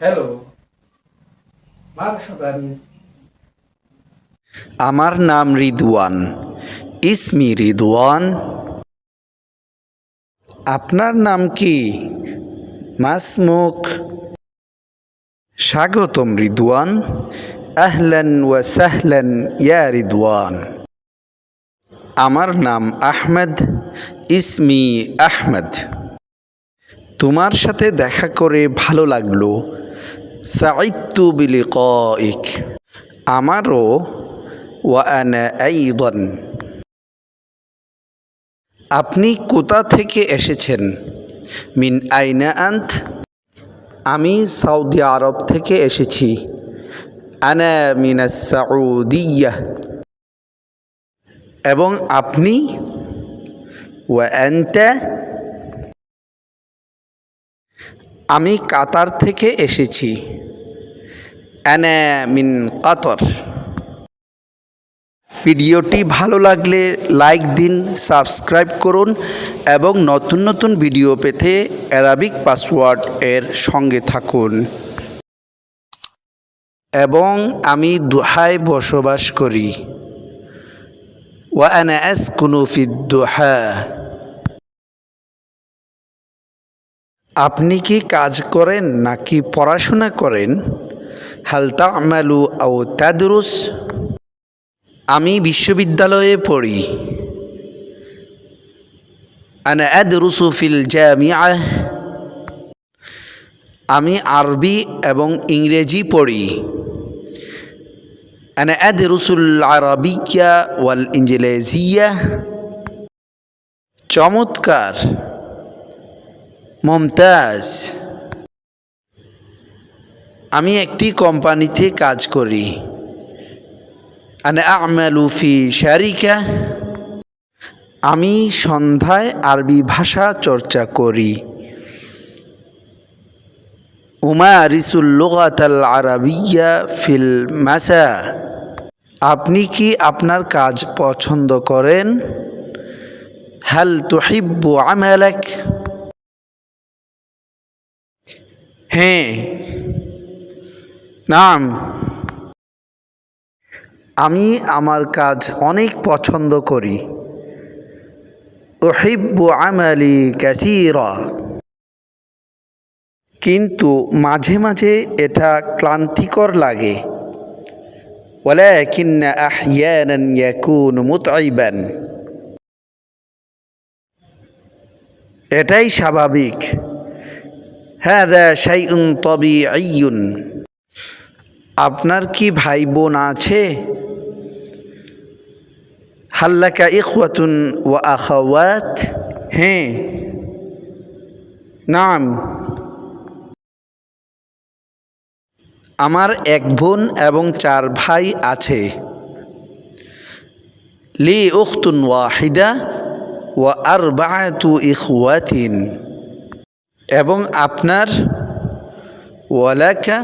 Hello আমার নাম রিদওয়ান। ইসমি রিদওয়ান। আপনার নাম কি? মাসমুখ। স্বাগতম রিদওয়ান। আহলান ওয়া সাহলান ইয়া রিদওয়ান। আমার নাম আহমেদ। ইসমি আহমেদ। তোমার সাথে দেখা করে ভালো লাগল। সাইত্তু বিলিকাইক আমারও ওয়ানা আপনি কোথা থেকে এসেছেন? মিন আইনা আন্ত? আমি সৌদি আরব থেকে এসেছি। আনা মিনাস সাউদিয়া এবং আপনি? ওয়া আমি কাতার থেকে এসেছি। অ্যানা মিন কাতর। ভিডিওটি ভালো লাগলে লাইক দিন, সাবস্ক্রাইব করুন এবং নতুন নতুন ভিডিও পেতে অ্যারাবিক পাসওয়ার্ড এর সঙ্গে থাকুন। এবং আমি দুহায় বসবাস করি। ওয়ানা আসকুনু ফিদ দুহা। আপনি কি কাজ করেন নাকি পড়াশোনা করেন? হালতা আমালু আও তাদরুস? আমি বিশ্ববিদ্যালয়ে পড়ি। আনা আদরুসু ফিল জামিআহ আমি আরবি এবং ইংরেজি পড়ি। আনা আদরুসুল আরবিয়া ওয়াল ইংরেজিয়া চমৎকার! মমতাজ আমি একটি কোম্পানিতে কাজ করি। আনে শারিকা। আমি সন্ধ্যায় আরবি ভাষা চর্চা করি। উমা রিসুল্লুগাতাল আরবিয়া ফিল মাসা। আপনি কি আপনার কাজ পছন্দ করেন? হাল তুহিব্বু আমালাক। হ্যাঁ নাম আমি আমার কাজ অনেক পছন্দ করি ওহিব্বু আমালি ক্যাসিরা কিন্তু মাঝে মাঝে এটা ক্লান্তিকর লাগে ولكن أحيانا يكون متعبا এটাই স্বাভাবিক হ্যাঁ শাইউন তবিআইয়ুন আপনার কি ভাই বোন আছে হাল্লাকা ইখওয়াতুন ওয়া আখাওয়াত? হ্যাঁ। নাম। আমার এক বোন এবং চার ভাই আছে। লি উখতুন ওয়াহিদা ওয়া আরবাআতু ইখওয়াতিন। এবং আপনার ওয়ালাকা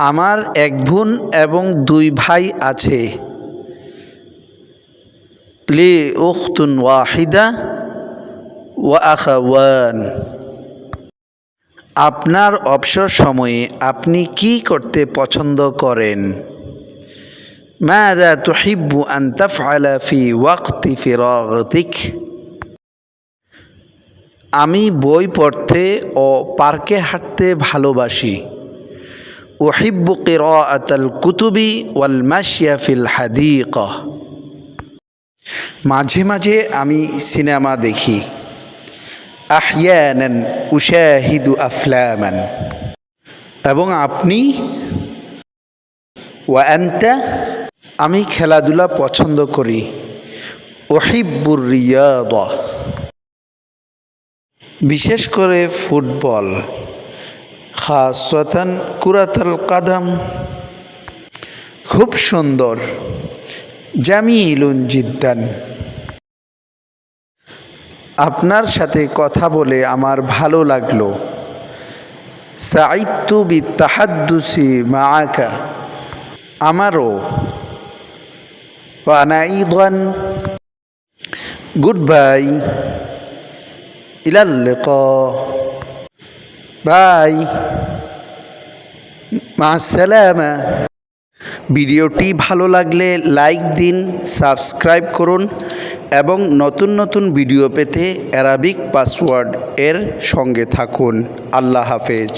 আমার এক বোন এবং দুই ভাই আছে লি উখতুন ওয়াহিদা ওয়া আখাওয়ান আপনার অবসর সময়ে আপনি কি করতে পছন্দ করেন ماذا تحب أن تفعل في وقت فراغتك আমি বই পড়তে ও পার্কে হাঁটতে ভালোবাসি। ওহিব্ব আতল কুতুবি ওয়াল মাসিয়াফিল হাদি হাদিক। মাঝে মাঝে আমি সিনেমা দেখি। আহিয়ান উশাহিদু আফলামান। এবং আপনি? ওয়ান্তা আমি খেলাধুলা পছন্দ করি। ওহিব্বুর রিয়া বিশেষ করে ফুটবল খাসাতান কুরাতাল কাদাম। খুব সুন্দর। জামিলুন জিদ্দান। আপনার সাথে কথা বলে আমার ভালো লাগল। সাইতু বি তাহাদ্দুসি মাআকা। আমারও। Good bye. ইলাল বাই মাসালামা ভিডিওটি ভালো লাগলে লাইক দিন, সাবস্ক্রাইব করুন এবং নতুন নতুন ভিডিও পেতে অ্যারাবিক পাসওয়ার্ড এর সঙ্গে থাকুন। আল্লাহ হাফেজ।